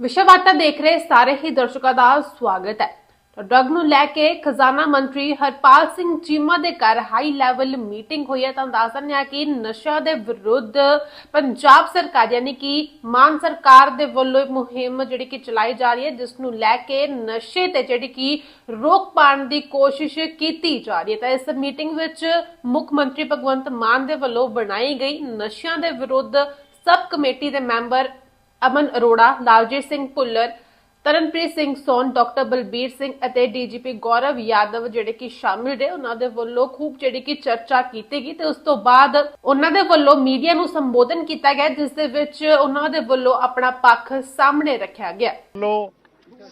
ਵਿਸ਼ਵਵਾਰਤਾ ਦੇਖ ਰਹੇ ਸਾਰੇ ਹੀ ਦਰਸ਼ਕਾਂ ਦਾ ਸਵਾਗਤ ਹੈ। ਡਰਗ ਨੂੰ ਲੈ ਕੇ ਖਜ਼ਾਨਾ ਮੰਤਰੀ ਹਰਪਾਲ ਸਿੰਘ ਚੀਮਾ ਦੇ ਘਰ ਹਾਈ ਲੈਵਲ ਮੀਟਿੰਗ ਹੋਈ ਹੈ ਤਾਂ ਦੱਸ ਦਿੰਦੇ ਕਿ ਨਸ਼ਾ ਦੇ ਵਿਰੁੱਧ ਪੰਜਾਬ ਸਰਕਾਰ ਯਾਨੀ ਕਿ ਮਾਨ ਸਰਕਾਰ ਦੇ ਵੱਲੋਂ ਮੁਹਿੰਮ ਜਿਹੜੀ ਕਿ ਚਲਾਈ ਜਾ ਰਹੀ ਹੈ, ਜਿਸ ਨੂੰ ਲੈ ਕੇ ਨਸ਼ੇ ਤੇ ਜਿਹੜੀ ਕਿ ਰੋਕ ਪਾਉਣ ਦੀ ਕੋਸ਼ਿਸ਼ ਕੀਤੀ ਜਾ ਰਹੀ ਹੈ। ਤਾਂ ਇਸ ਮੀਟਿੰਗ ਵਿੱਚ ਮੁੱਖ ਮੰਤਰੀ ਭਗਵੰਤ ਮਾਨ ਦੇ ਵੱਲੋਂ ਬਣਾਈ ਗਈ ਨਸ਼ਿਆਂ ਦੇ ਵਿਰੁੱਧ ਸਬ ਕਮੇਟੀ ਦੇ ਮੈਂਬਰ ਅਮਨ ਅਰੋੜਾ, ਲਾਲਜੀਤ ਸਿੰਘ ਭੁੱਲਰ, ਤਰਨਪ੍ਰੀਤ ਸਿੰਘ ਸੋਨ, ਡਾਕਟਰ ਬਲਬੀਰ ਸਿੰਘ ਅਤੇ ਡੀਜੀਪੀ ਗੌਰਵ ਯਾਦਵ ਜਿਹੜੇ ਕਿ ਸ਼ਾਮਿਲ ਰਹੇ, ਉਹਨਾਂ ਦੇ ਵੱਲੋਂ ਖੂਬ ਜਿਹੜੀ ਕਿ ਚਰਚਾ ਕੀਤੀ ਗਈ ਤੇ ਉਸ ਤੋਂ ਬਾਅਦ ਉਹਨਾਂ ਦੇ ਵੱਲੋਂ ਮੀਡੀਆ ਨੂੰ ਸੰਬੋਧਨ ਕੀਤਾ ਗਿਆ, ਜਿਸ ਦੇ ਵਿੱਚ ਉਹਨਾਂ ਦੇ ਵੱਲੋਂ ਆਪਣਾ ਪੱਖ ਸਾਹਮਣੇ ਰੱਖਿਆ ਗਿਆ। ਵੱਲੋਂ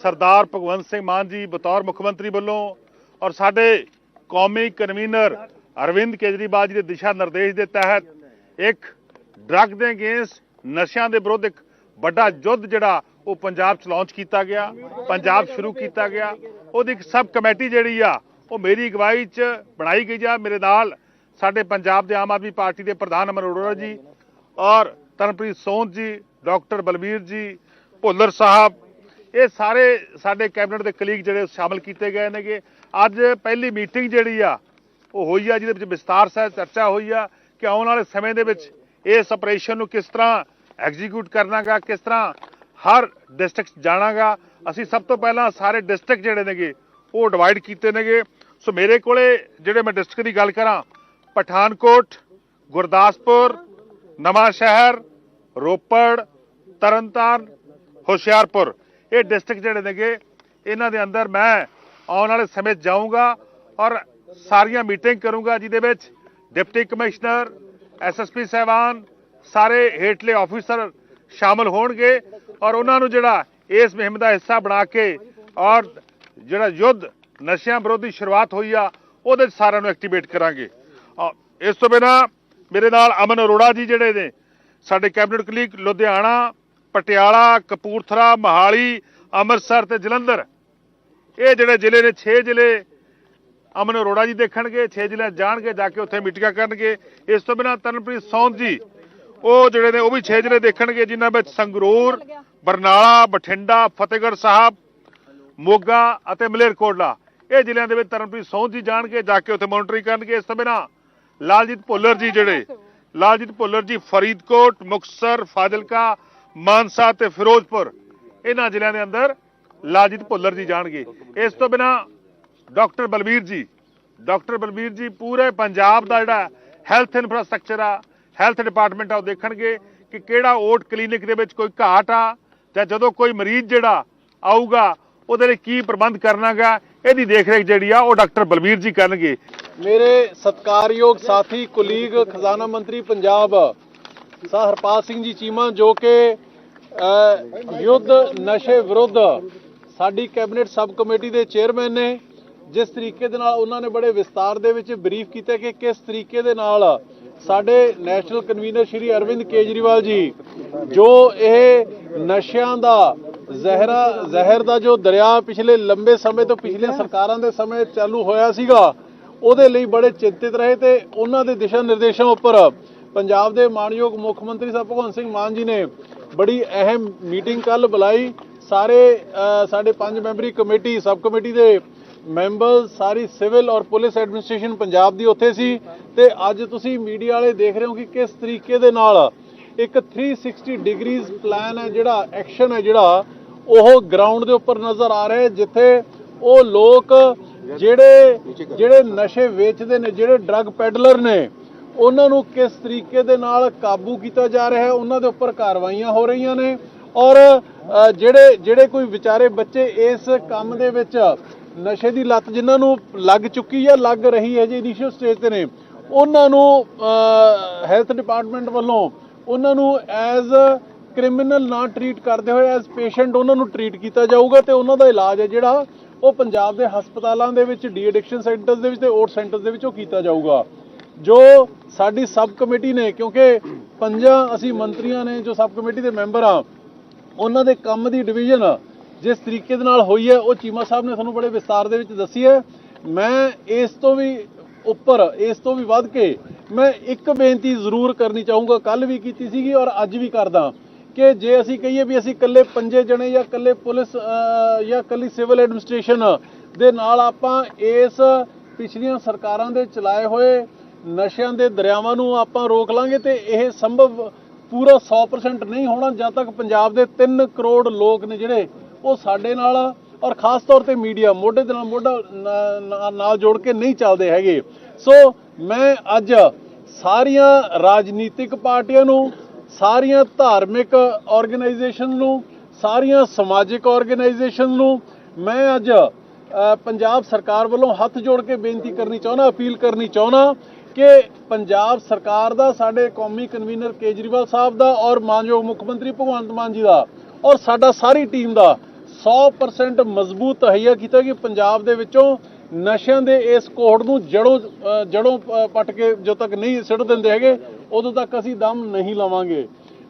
ਸਰਦਾਰ ਭਗਵੰਤ ਸਿੰਘ ਮਾਨ ਜੀ, ਬਤੌਰ ਮੁੱਖ ਮੰਤਰੀ ਵੱਲੋਂ ਔਰ ਸਾਡੇ ਕੌਮੀ ਕਨਵੀਨਰ ਅਰਵਿੰਦ ਕੇਜਰੀਵਾਲ ਜੀ ਦੇ ਦਿਸ਼ਾ ਨਿਰਦੇਸ਼ ਦੇ ਤਹਿਤ ਇੱਕ ਡਰੱਗ ਦੇ ਅਗੇਂਸਟ ਨਸ਼ਿਆਂ ਦੇ ਵਿਰੁੱਧ ਇੱਕ ਵੱਡਾ ਯੁੱਧ ਜਿਹੜਾ ਉਹ ਪੰਜਾਬ ਚ ਲਾਂਚ ਕੀਤਾ ਗਿਆ, ਪੰਜਾਬ ਸ਼ੁਰੂ ਕੀਤਾ ਗਿਆ। ਉਹਦੀ ਇੱਕ ਸਬ ਕਮੇਟੀ ਜਿਹੜੀ ਆ, ਉਹ ਮੇਰੀ ਅਗਵਾਈ ਚ ਬਣਾਈ ਗਈ ਆ। ਮੇਰੇ ਨਾਲ ਸਾਡੇ ਪੰਜਾਬ ਦੇ ਆਮ ਆਦਮੀ ਪਾਰਟੀ ਦੇ ਪ੍ਰਧਾਨ ਅਮਰ ਅਰੋੜਾ ਜੀ ਔਰ ਤਰਨਪ੍ਰੀਤ ਸੋਨ ਜੀ, ਡਾਕਟਰ ਬਲਬੀਰ ਜੀ, ਭੁੱਲਰ ਸਾਹਿਬ, ਇਹ ਸਾਰੇ ਸਾਡੇ ਕੈਬਨਿਟ ਦੇ ਕਲੀਗ ਜਿਹੜੇ ਸ਼ਾਮਲ ਕੀਤੇ ਗਏ ਨੇਗੇ। ਅੱਜ ਪਹਿਲੀ ਮੀਟਿੰਗ ਜਿਹੜੀ ਆ, ਉਹ ਹੋਈ ਆ, ਜਿਹਦੇ ਵਿੱਚ ਵਿਸਤਾਰ ਸਹਿਤ ਚਰਚਾ ਹੋਈ ਆ ਕਿ ਆਉਣ ਵਾਲੇ ਸਮੇਂ ਦੇ ਵਿੱਚ ਇਸ ਆਪਰੇਸ਼ਨ ਨੂੰ ਕਿਸ ਤਰ੍ਹਾਂ ਐਗਜ਼ੀਕਿਊਟ ਕਰਨਾਗਾ, ਕਿਸ ਤਰ੍ਹਾਂ ਹਰ ਡਿਸਟ੍ਰਿਕਟ ਜਾਣਾਗਾ। ਅਸੀਂ ਸਭ ਤੋਂ ਪਹਿਲਾਂ ਸਾਰੇ ਡਿਸਟ੍ਰਿਕਟ ਜਿਹੜੇ ਨੇਗੇ, ਉਹ ਡਿਵਾਈਡ ਕੀਤੇ ਨੇਗੇ। ਸੋ ਮੇਰੇ ਕੋਲੇ ਜਿਹੜੇ ਮੈਂ ਡਿਸਟ੍ਰਿਕਟ ਦੀ ਗੱਲ ਕਰਾਂ, ਪਠਾਨਕੋਟ, ਗੁਰਦਾਸਪੁਰ ਨਵਾਂ ਸ਼ਹਿਰ ਰੋਪੜ, ਤਰਨਤਾਰਨ, ਹੁਸ਼ਿਆਰਪੁਰ। ਇਹ ਡਿਸਟ੍ਰਿਕਟ ਜਿਹੜੇ ਨੇਗੇ, ਇਹਨਾਂ ਦੇ ਅੰਦਰ ਮੈਂ ਆਉਣ ਵਾਲੇ ਸਮੇਂ 'ਚ ਜਾਊਂਗਾ ਔਰ ਸਾਰੀਆਂ ਮੀਟਿੰਗ ਕਰੂੰਗਾ, ਜਿਹਦੇ ਵਿੱਚ ਡਿਪਟੀ ਕਮਿਸ਼ਨਰ ਐਸਐਸਪੀ ਸਹਿਬਾਨ ਸਾਰੇ ਹੇਠਲੇ ਆਫੀਸਰ ਸ਼ਾਮਲ ਹੋਣਗੇ ਔਰ ਉਹਨਾਂ ਨੂੰ ਜਿਹੜਾ ਇਸ ਮੁਹਿੰਮ ਦਾ ਹਿੱਸਾ ਬਣਾ ਕੇ ਔਰ ਜਿਹੜਾ ਯੁੱਧ ਨਸ਼ਿਆਂ ਵਿਰੋਧੀ ਸ਼ੁਰੂਆਤ ਹੋਈ ਆ, ਉਹਦੇ 'ਚ ਸਾਰਿਆਂ ਨੂੰ ਐਕਟੀਵੇਟ ਕਰਾਂਗੇ। ਔਰ ਇਸ ਤੋਂ ਬਿਨਾਂ ਮੇਰੇ ਨਾਲ ਅਮਨ ਅਰੋੜਾ ਜੀ ਜਿਹੜੇ ਨੇ, ਸਾਡੇ ਕੈਬਨਿਟ ਕਲੀਗ ਲੁਧਿਆਣਾ, ਪਟਿਆਲਾ, ਕਪੂਰਥਲਾ, ਮਹਾਲੀ, ਅੰਮ੍ਰਿਤਸਰ ਤੇ ਜਲੰਧਰ, ਇਹ ਜਿਹੜੇ ਜ਼ਿਲ੍ਹੇ ਨੇ 6 ਜ਼ਿਲ੍ਹੇ ਅਮਨ ਅਰੋੜਾ ਜੀ ਦੇਖਣਗੇ 6 ਜ਼ਿਲ੍ਹੇ ਜਾਣਗੇ, ਜਾ ਕੇ ਉੱਥੇ ਮੀਟਿੰਗਾਂ ਕਰਨਗੇ। ਇਸ ਤੋਂ ਬਿਨਾਂ ਤਰਨਪ੍ਰੀਤ ਸੌਂਦ ਜੀ ਉਹ ਜਿਹੜੇ ਨੇ, ਉਹ ਵੀ 6 ਜ਼ਿਲ੍ਹੇ ਦੇਖਣਗੇ, ਜਿਨ੍ਹਾਂ ਵਿੱਚ ਸੰਗਰੂਰ, ਬਰਨਾਲਾ, ਬਠਿੰਡਾ, ਫਤਿਹਗੜ੍ਹ ਸਾਹਿਬ, ਮੋਗਾ ਅਤੇ ਮਲੇਰਕੋਟਲਾ। ਇਹ ਜ਼ਿਲ੍ਹਿਆਂ ਦੇ ਵਿੱਚ ਤਰਨਪ੍ਰੀਤ ਸੌਂਦ ਜੀ ਜਾਣਗੇ, ਜਾ ਕੇ ਉੱਥੇ ਮੋਨਿਟਰਿੰਗ ਕਰਨਗੇ। ਇਸ ਤੋਂ ਬਿਨਾਂ ਲਾਲਜੀਤ ਭੁੱਲਰ ਜੀ ਜਿਹੜੇ, ਲਾਲਜੀਤ ਭੁੱਲਰ ਜੀ ਫਰੀਦਕੋਟ, ਮੁਕਤਸਰ, ਫਾਜ਼ਿਲਕਾ, ਮਾਨਸਾ ਤੇ ਫਿਰੋਜ਼ਪੁਰ, ਇਹਨਾਂ ਜ਼ਿਲ੍ਹਿਆਂ ਦੇ ਅੰਦਰ ਲਾਲਜੀਤ ਭੁੱਲਰ ਜੀ ਜਾਣਗੇ। ਇਸ ਤੋਂ ਬਿਨਾਂ ਡਾਕਟਰ ਬਲਬੀਰ ਜੀ, ਡਾਕਟਰ ਬਲਬੀਰ ਜੀ, ਪੂਰੇ ਪੰਜਾਬ ਦਾ ਜਿਹੜਾ ਹੈਲਥ ਇਨਫਰਾਸਟ੍ਰਕਚਰ ਆ ਹੈਲਥ ਡਿਪਾਰਟਮੈਂਟ ਆ, ਉਹ ਦੇਖਣਗੇ ਕਿ ਕਿਹੜਾ ਓਟ ਕਲੀਨਿਕ ਦੇ ਵਿੱਚ ਕੋਈ ਘਾਟ ਆ, ਜਾਂ ਜਦੋਂ ਕੋਈ ਮਰੀਜ਼ ਜਿਹੜਾ ਆਊਗਾ, ਉਹਦੇ ਲਈ ਕੀ ਪ੍ਰਬੰਧ ਕਰਨਾਗਾ, ਇਹਦੀ ਦੇਖਰੇਖ ਜਿਹੜੀ ਆ, ਉਹ ਡਾਕਟਰ ਬਲਬੀਰ ਜੀ ਕਰਨਗੇ। ਮੇਰੇ ਸਤਕਾਰਯੋਗ ਸਾਥੀ ਕੁਲੀਗ ਖਜ਼ਾਨਾ ਮੰਤਰੀ ਪੰਜਾਬ ਸਾ ਹਰਪਾਲ ਸਿੰਘ ਜੀ ਚੀਮਾ, ਜੋ ਕਿ ਯੁੱਧ ਨਸ਼ੇ ਵਿਰੁੱਧ ਸਾਡੀ ਕੈਬਨਿਟ ਸਬ ਕਮੇਟੀ ਦੇ ਚੇਅਰਮੈਨ ਨੇ, ਜਿਸ ਤਰੀਕੇ ਦੇ ਨਾਲ ਉਹਨਾਂ ਨੇ ਬੜੇ ਵਿਸਤਾਰ ਦੇ ਵਿੱਚ ਬਰੀਫ ਕੀਤਾ ਕਿ ਕਿਸ ਤਰੀਕੇ ਦੇ ਨਾਲ ਸਾਡੇ ਨੈਸ਼ਨਲ ਕਨਵੀਨਰ ਸ਼੍ਰੀ ਅਰਵਿੰਦ ਕੇਜਰੀਵਾਲ ਜੀ, ਜੋ ਇਹ ਨਸ਼ਿਆਂ ਦਾ ਜ਼ਹਿਰਾ, ਜ਼ਹਿਰ ਦਾ ਜੋ ਦਰਿਆ ਪਿਛਲੇ ਲੰਬੇ ਸਮੇਂ ਤੋਂ ਪਿਛਲੀਆਂ ਸਰਕਾਰਾਂ ਦੇ ਸਮੇਂ ਚਾਲੂ ਹੋਇਆ ਸੀਗਾ, ਉਹਦੇ ਲਈ ਬੜੇ ਚਿੰਤਿਤ ਰਹੇ ਤੇ ਉਹਨਾਂ ਦੇ ਦਿਸ਼ਾ ਨਿਰਦੇਸ਼ਾਂ ਉੱਪਰ ਪੰਜਾਬ ਦੇ ਮਾਨਯੋਗ ਮੁੱਖ ਮੰਤਰੀ ਸਾਹਿਬ ਭਗਵੰਤ ਸਿੰਘ ਮਾਨ ਜੀ ਨੇ ਬੜੀ ਅਹਿਮ ਮੀਟਿੰਗ ਕੱਲ ਬੁਲਾਈ। ਸਾਰੇ ਸਾਡੇ ਪੰਜ ਮੈਂਬਰੀ ਕਮੇਟੀ, ਸਬ ਕਮੇਟੀ ਦੇ ਮੈਂਬਰ ਸਾਰੀ ਸਿਵਲ ਔਰ ਪੁਲਿਸ ਐਡਮਿਨਿਸਟ੍ਰੇਸ਼ਨ ਪੰਜਾਬ ਦੀ ਉੱਥੇ ਸੀ ਤੇ ਅੱਜ ਤੁਸੀਂ ਮੀਡੀਆ ਵਾਲੇ ਦੇਖ ਰਹੇ ਹੋ ਕਿ ਕਿਸ ਤਰੀਕੇ ਦੇ ਨਾਲ ਇੱਕ 360 ਡਿਗਰੀਜ਼ ਪਲਾਨ ਹੈ ਜਿਹੜਾ ਐਕਸ਼ਨ ਹੈ ਜਿਹੜਾ, ਉਹ ਗਰਾਊਂਡ ਦੇ ਉੱਪਰ ਨਜ਼ਰ ਆ ਰਿਹਾ ਜਿੱਥੇ ਉਹ ਲੋਕ ਜਿਹੜੇ ਜਿਹੜੇ ਨਸ਼ੇ ਵੇਚਦੇ ਨੇ, ਜਿਹੜੇ ਡਰੱਗ ਪੈਡਲਰ ਨੇ, ਉਹਨਾਂ ਨੂੰ ਕਿਸ ਤਰੀਕੇ ਦੇ ਨਾਲ ਕਾਬੂ ਕੀਤਾ ਜਾ ਰਿਹਾ ਹੈ, ਉਹਨਾਂ ਦੇ ਉੱਪਰ ਕਾਰਵਾਈਆਂ ਹੋ ਰਹੀਆਂ ਨੇ ਔਰ ਜਿਹੜੇ ਜਿਹੜੇ ਕੋਈ ਵਿਚਾਰੇ ਬੱਚੇ ਇਸ ਕੰਮ ਦੇ ਵਿੱਚ ਨਸ਼ੇ ਦੀ ਲੱਤ ਜਿਨ੍ਹਾਂ ਨੂੰ ਲੱਗ ਚੁੱਕੀ ਹੈ, ਲੱਗ ਰਹੀ ਹੈ ਜੇ ਇਨੀਸ਼ੀਅਲ ਸਟੇਜ ਤੇ ਨੇ, ਉਹਨਾਂ ਨੂੰ ਹੈਲਥ ਡਿਪਾਰਟਮੈਂਟ ਵੱਲੋਂ ਉਹਨਾਂ ਨੂੰ ਐਜ਼ ਕ੍ਰਿਮੀਨਲ ਨਾ ਟਰੀਟ ਕਰਦੇ ਹੋਏ ਐਜ਼ ਪੇਸ਼ੈਂਟ ਉਹਨਾਂ ਨੂੰ ਟਰੀਟ ਕੀਤਾ ਜਾਊਗਾ ਤੇ ਉਹਨਾਂ ਦਾ ਇਲਾਜ ਹੈ ਜਿਹੜਾ, ਉਹ ਪੰਜਾਬ ਦੇ ਹਸਪਤਾਲਾਂ ਦੇ ਵਿੱਚ ਡੀ ਐਡਿਕਸ਼ਨ ਸੈਂਟਰਸ ਦੇ ਵਿੱਚ ਤੇ ਓਟ ਸੈਂਟਰਸ ਦੇ ਵਿੱਚ ਉਹ ਕੀਤਾ ਜਾਊਗਾ। ਜੋ ਸਾਡੀ ਸਬ ਕਮੇਟੀ ਨੇ, ਕਿਉਂਕਿ ਪੰਜਾਂ ਅਸੀਂ ਮੰਤਰੀਆਂ ਨੇ ਜੋ ਸਬ ਕਮੇਟੀ ਦੇ ਮੈਂਬਰ ਆ, ਉਹਨਾਂ ਦੇ ਕੰਮ ਦੀ ਡਿਵੀਜ਼ਨ ਜਿਸ ਤਰੀਕੇ ਦੇ ਨਾਲ ਹੋਈ ਹੈ, ਉਹ ਚੀਮਾ ਸਾਹਿਬ ਨੇ ਤੁਹਾਨੂੰ ਬੜੇ ਵਿਸਤਾਰ ਦੇ ਵਿੱਚ ਦੱਸੀ ਹੈ। ਮੈਂ ਇਸ ਤੋਂ ਵੀ ਉੱਪਰ, ਇਸ ਤੋਂ ਵੀ ਵੱਧ ਕੇ ਮੈਂ ਇੱਕ ਬੇਨਤੀ ਜ਼ਰੂਰ ਕਰਨੀ ਚਾਹੂੰਗਾ। ਕੱਲ ਵੀ ਕੀਤੀ ਸੀਗੀ ਔਰ ਅੱਜ ਵੀ ਕਰਦਾ ਕਿ ਜੇ ਅਸੀਂ ਕਹੀਏ ਵੀ ਅਸੀਂ ਇਕੱਲੇ ਪੰਜੇ ਜਣੇ ਜਾਂ ਇਕੱਲੇ ਪੁਲਿਸ ਜਾਂ ਇਕੱਲੀ ਸਿਵਲ ਐਡਮਿਨਿਸਟ੍ਰੇਸ਼ਨ ਦੇ ਨਾਲ ਆਪਾਂ ਇਸ ਪਿਛਲੀਆਂ ਸਰਕਾਰਾਂ ਦੇ ਚਲਾਏ ਹੋਏ ਨਸ਼ਿਆਂ ਦੇ ਦਰਿਆਵਾਂ ਨੂੰ ਆਪਾਂ ਰੋਕ ਲਾਂਗੇ ਤੇ ਇਹ ਸੰਭਵ ਪੂਰਾ 100% ਨਹੀਂ ਹੋਣਾ, ਜਦ ਤੱਕ ਪੰਜਾਬ ਦੇ 3 ਕਰੋੜ ਲੋਕ ਨੇ ਜਿਹੜੇ ਉਹ ਸਾਡੇ ਨਾਲ ਔਰ ਖਾਸ ਤੌਰ ਤੇ ਮੀਡੀਆ ਮੋਢੇ ਦੇ ਨਾਲ ਮੋਢਾ ਨਾਲ ਜੋੜ ਕੇ ਨਹੀਂ ਚੱਲਦੇ ਹੈਗੇ। ਸੋ ਮੈਂ ਅੱਜ ਸਾਰੀਆਂ ਰਾਜਨੀਤਿਕ ਪਾਰਟੀਆਂ ਨੂੰ, ਸਾਰੀਆਂ ਧਾਰਮਿਕ ਆਰਗੇਨਾਈਜੇਸ਼ਨ ਨੂੰ, ਸਾਰੀਆਂ ਸਮਾਜਿਕ ਆਰਗੇਨਾਈਜੇਸ਼ਨ ਨੂੰ ਮੈਂ ਅੱਜ ਪੰਜਾਬ ਸਰਕਾਰ ਵੱਲੋਂ ਹੱਥ ਜੋੜ ਕੇ ਬੇਨਤੀ ਕਰਨੀ ਚਾਹੁੰਦਾ, ਅਪੀਲ ਕਰਨੀ ਚਾਹੁੰਦਾ ਕਿ ਪੰਜਾਬ ਸਰਕਾਰ ਦਾ, ਸਾਡੇ ਕੌਮੀ ਕਨਵੀਨਰ ਕੇਜਰੀਵਾਲ ਸਾਹਿਬ ਦਾ ਔਰ ਮਾਨਯੋਗ ਮੁੱਖ ਮੰਤਰੀ ਭਗਵੰਤ ਮਾਨ ਜੀ ਦਾ ਔਰ ਸਾਡਾ ਸਾਰੀ ਟੀਮ ਦਾ 100% ਮਜ਼ਬੂਤ ਤਹਈਆ ਕੀਤਾ ਕਿ ਪੰਜਾਬ ਦੇ ਵਿੱਚੋਂ ਨਸ਼ਿਆਂ ਦੇ ਇਸ ਕੋਹੜ ਨੂੰ ਜੜੋਂ ਜੜੋਂ ਅ, ਪੱਟ ਕੇ ਜਦੋਂ ਤੱਕ ਨਹੀਂ ਸਿੱਟ ਦਿੰਦੇ ਹੈਗੇ ਉਦੋਂ ਤੱਕ ਅਸੀਂ ਦਮ ਨਹੀਂ ਲਵਾਂਗੇ।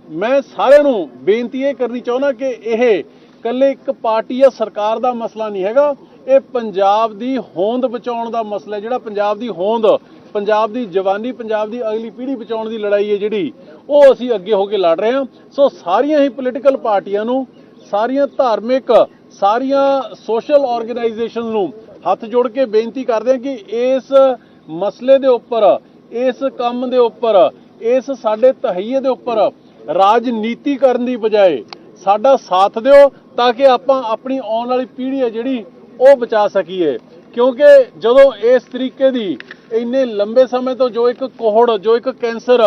ਮੈਂ ਸਾਰਿਆਂ ਨੂੰ ਬੇਨਤੀ ਇਹ ਕਰਨੀ ਚਾਹੁੰਦਾ ਕਿ ਇਹ ਕੱਲੇ ਇੱਕ ਪਾਰਟੀ ਜਾਂ ਸਰਕਾਰ ਦਾ ਮਸਲਾ ਨਹੀਂ ਹੈਗਾ। ਇਹ ਪੰਜਾਬ ਦੀ ਹੋਂਦ ਬਚਾਉਣ ਦਾ ਮਸਲਾ ਹੈ। ਜਿਹੜਾ ਪੰਜਾਬ ਦੀ ਹੋਂਦ ਪੰਜਾਬ ਦੀ ਜਵਾਨੀ ਪੰਜਾਬ ਦੀ ਅਗਲੀ ਪੀੜ੍ਹੀ ਬਚਾਉਣ ਦੀ ਲੜਾਈ ਹੈ ਜਿਹੜੀ ਉਹ ਅਸੀਂ ਅੱਗੇ ਹੋ ਕੇ ਲੜ ਰਹੇ ਹਾਂ। ਸੋ ਸਾਰੀਆਂ ਹੀ ਪੋਲੀਟੀਕਲ ਪਾਰਟੀਆਂ ਨੂੰ ਸਾਰੀਆਂ ਧਾਰਮਿਕ, ਸਾਰੀਆਂ ਸੋਸ਼ਲ ਆਰਗੇਨਾਈਜੇਸ਼ਨ ਨੂੰ ਹੱਥ ਜੋੜ ਕੇ ਬੇਨਤੀ ਕਰਦੇ ਹਾਂ ਕਿ ਇਸ ਮਸਲੇ ਦੇ ਉੱਪਰ, ਇਸ ਕੰਮ ਦੇ ਉੱਪਰ, ਇਸ ਸਾਡੇ ਤਹਈਏ ਦੇ ਉੱਪਰ ਰਾਜਨੀਤੀ ਕਰਨ ਦੀ ਬਜਾਏ ਸਾਡਾ ਸਾਥ ਦਿਓ ਤਾਂ ਕਿ ਆਪਾਂ ਆਪਣੀ ਆਉਣ ਵਾਲੀ ਪੀੜ੍ਹੀ ਹੈ ਜਿਹੜੀ ਉਹ ਬਚਾ ਸਕੀਏ। ਕਿਉਂਕਿ ਜਦੋਂ ਇਸ ਤਰੀਕੇ ਦੀ ਇੰਨੇ ਲੰਬੇ ਸਮੇਂ ਤੋਂ ਜੋ ਇੱਕ ਕੋਹੜ, ਜੋ ਇੱਕ ਕੈਂਸਰ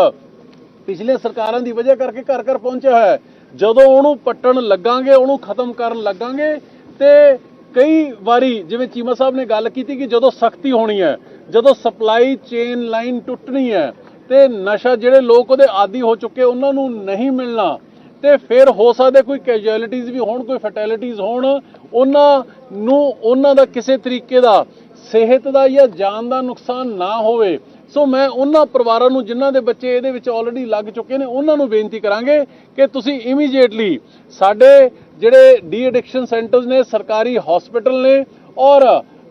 ਪਿਛਲੇ ਸਰਕਾਰਾਂ ਦੀ ਵਜ੍ਹਾ ਕਰਕੇ ਘਰ ਘਰ ਪਹੁੰਚਿਆ ਹੈ ਜਦੋਂ ਉਹਨੂੰ ਪੱਟਣ ਲੱਗਾਂਗੇ, ਉਹਨੂੰ ਖਤਮ ਕਰਨ ਲੱਗਾਂਗੇ ਤੇ ਕਈ ਵਾਰੀ ਜਿਵੇਂ ਚੀਮਾ ਸਾਹਿਬ ਨੇ ਗੱਲ ਕੀਤੀ ਕਿ ਜਦੋਂ ਸਖਤੀ ਹੋਣੀ ਹੈ, ਜਦੋਂ ਸਪਲਾਈ ਚੇਨ ਲਾਈਨ ਟੁੱਟਣੀ ਹੈ ਤੇ ਨਸ਼ਾ ਜਿਹੜੇ ਲੋਕ ਉਹਦੇ ਆਦੀ ਹੋ ਚੁੱਕੇ, ਉਹਨਾਂ ਨੂੰ ਨਹੀਂ ਮਿਲਣਾ ਤੇ ਫਿਰ ਹੋ ਸਕਦਾ ਕੋਈ ਕੈਜੁਅਲਿਟੀਜ਼ ਵੀ ਹੋਣ, ਕੋਈ ਫੈਟੈਲਿਟੀਜ਼ ਹੋਣ, ਉਹਨਾਂ ਨੂੰ, ਉਹਨਾਂ ਦਾ ਕਿਸੇ ਤਰੀਕੇ ਦਾ ਸਿਹਤ ਦਾ ਜਾਂ ਜਾਨ ਦਾ ਨੁਕਸਾਨ ਨਾ ਹੋਵੇ। ਸੋ ਮੈਂ ਉਹਨਾਂ ਪਰਿਵਾਰਾਂ ਨੂੰ ਜਿਨ੍ਹਾਂ ਦੇ ਬੱਚੇ ਇਹਦੇ ਵਿੱਚ ਆਲਰੇਡੀ ਲੱਗ ਚੁੱਕੇ ਨੇ, ਉਹਨਾਂ ਨੂੰ ਬੇਨਤੀ ਕਰਾਂਗੇ ਕਿ ਤੁਸੀਂ ਇਮੀਡੀਏਟਲੀ ਸਾਡੇ ਜਿਹੜੇ ਡੀ ਐਡਿਕਸ਼ਨ ਸੈਂਟਰਸ ਨੇ, ਸਰਕਾਰੀ ਹਸਪੀਟਲ ਨੇ ਔਰ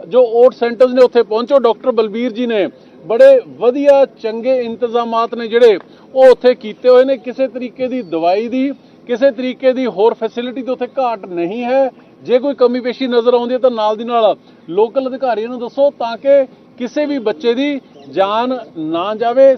ਜੋ ਓਟ ਸੈਂਟਰਸ ਨੇ, ਉੱਥੇ ਪਹੁੰਚੋ। ਡਾਕਟਰ ਬਲਬੀਰ ਜੀ ਨੇ ਬੜੇ ਵਧੀਆ, ਚੰਗੇ ਇੰਤਜ਼ਾਮਾਤ ਨੇ ਜਿਹੜੇ, ਉਹ ਉੱਥੇ ਕੀਤੇ ਹੋਏ ਨੇ। ਕਿਸੇ ਤਰੀਕੇ ਦੀ ਦਵਾਈ ਦੀ, ਕਿਸੇ ਤਰੀਕੇ ਦੀ ਹੋਰ ਫੈਸਿਲਿਟੀ ਤੇ ਉੱਥੇ ਘਾਟ ਨਹੀਂ ਹੈ। ਜੇ ਕੋਈ ਕਮੀ ਪੇਸ਼ੀ ਨਜ਼ਰ ਆਉਂਦੀ ਹੈ ਤਾਂ ਨਾਲ ਦੀ ਨਾਲ ਲੋਕਲ ਅਧਿਕਾਰੀਆਂ ਨੂੰ ਦੱਸੋ ਤਾਂ ਕਿ ਕਿਸੇ ਵੀ ਬੱਚੇ ਦੀ ਜਾਨ ਨਾ ਜਾਵੇ